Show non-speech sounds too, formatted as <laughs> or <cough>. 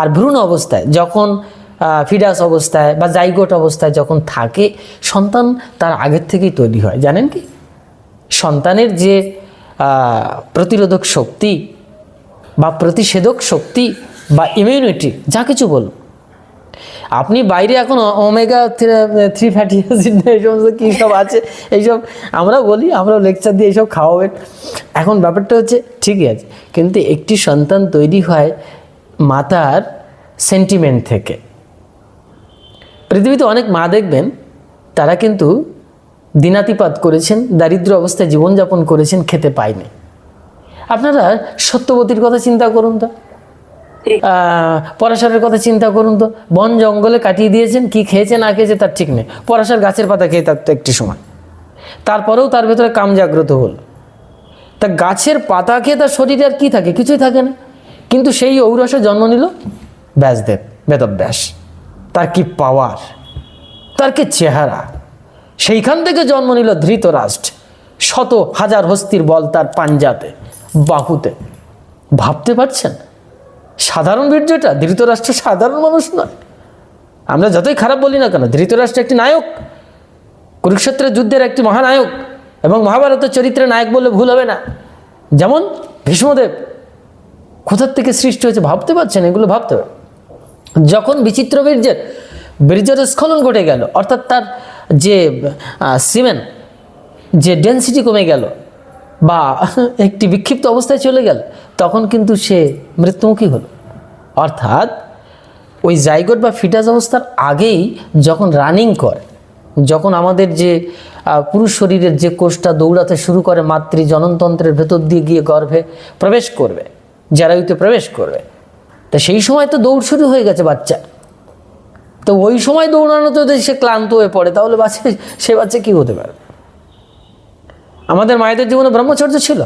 আর ভ্রূণ অবস্থায়, যখন ফিডাস অবস্থায় বা জাইগোট অবস্থায় যখন থাকে, সন্তান তার আগের থেকেই তৈরি হয়। জানেন কি? সন্তানের যে প্রতিরোধক শক্তি বা প্রতিষেধক শক্তি বা ইমিউনিটি যা কিছু বলুন। আপনি বাইরে এখন ওমেগা থ্রি ফ্যাটি অ্যাসিড এই সমস্ত কী সব আছে? এইসব আমরা বলি আমরা লেকচার দিয়ে এইসব খাওয়াবেন। এখন ব্যাপারটা হচ্ছে ঠিকই আছে, কিন্তু একটি সন্তান তৈরি হয় মাতার সেন্টিমেন্ট থেকে। পৃথিবীতে অনেক মা দেখবেন, তারা কিন্তু দিনাতিপাত করেছেন, দারিদ্র অবস্থায় জীবনযাপন করেছেন, খেতে পায়নি। আপনারা সত্যবতীর কথা চিন্তা করুন তো। পরাশরের কথা চিন্তা করুন তো। বন জঙ্গলে কাটিয়ে দিয়েছেন, কি খেয়েছে, না খেয়েছে, তার ঠিক নেই। পরাশর গাছের পাতা খেয়ে থাকতো একটি সময় তারপরেও তার ভেতরে কাম জাগ্রত হল। তা গাছের পাতা খেয়ে তার শরীরে আর কী থাকে? কিছুই থাকে না। কিন্তু সেই ঔরসে জন্ম নিল ব্যাসদেব, বেদব্যাস। তার কি পাওয়ার তার কি চেহারা? সেইখান থেকে জন্ম নিল ধৃতরাষ্ট্র। শত হাজার হস্তির বল তার পাঞ্জাতে, বাহুতে। ভাবতে পারছেন? সাধারণ বীর্যটা ধৃতরাষ্ট্র সাধারণ মানুষ নয়। আমরা যতই খারাপ বলি না কেন, ধৃতরাষ্ট্র একটি নায়ক, কুরুক্ষেত্রের যুদ্ধের একটি মহানায়ক এবং মহাভারতের চরিত্রে নায়ক বললে ভুল হবে না। যেমন ভীষ্মদেব কোথার থেকে সৃষ্টি হয়েছে ভাবতে পারছেন? এগুলো ভাবতে হবে। যখন বিচিত্র বীর্যের বীর্যের স্খলন ঘটে গেল, অর্থাৎ তার যে সিমেন্ট, যে ডেন্সিটি কমে গেল বা <laughs> একটি বিক্ষিপ্ত অবস্থায় চলে গেল, তখন কিন্তু সে মৃত্যুমুখী হলো। অর্থাৎ ওই জাইগোট বা ফিটাস অবস্থার আগেই যখন রানিং করে, যখন আমাদের যে পুরুষ শরীরের যে কোষটা দৌড়াতে শুরু করে, মাতৃ জননতন্ত্রের ভেতর দিয়ে গিয়ে গর্ভে প্রবেশ করবে জারায়ুতে প্রবেশ করবে। তা সেই সময় তো দৌড় শুরু হয়ে গেছে বাচ্চা। তো ওই সময় দৌড়ানোতে যদি সে ক্লান্ত হয়ে পড়ে, তাহলে বাচ্চা, সে বাচ্চা কী হতে পারে? আমাদের মায়েদের জীবনে ব্রহ্মচর্য ছিল।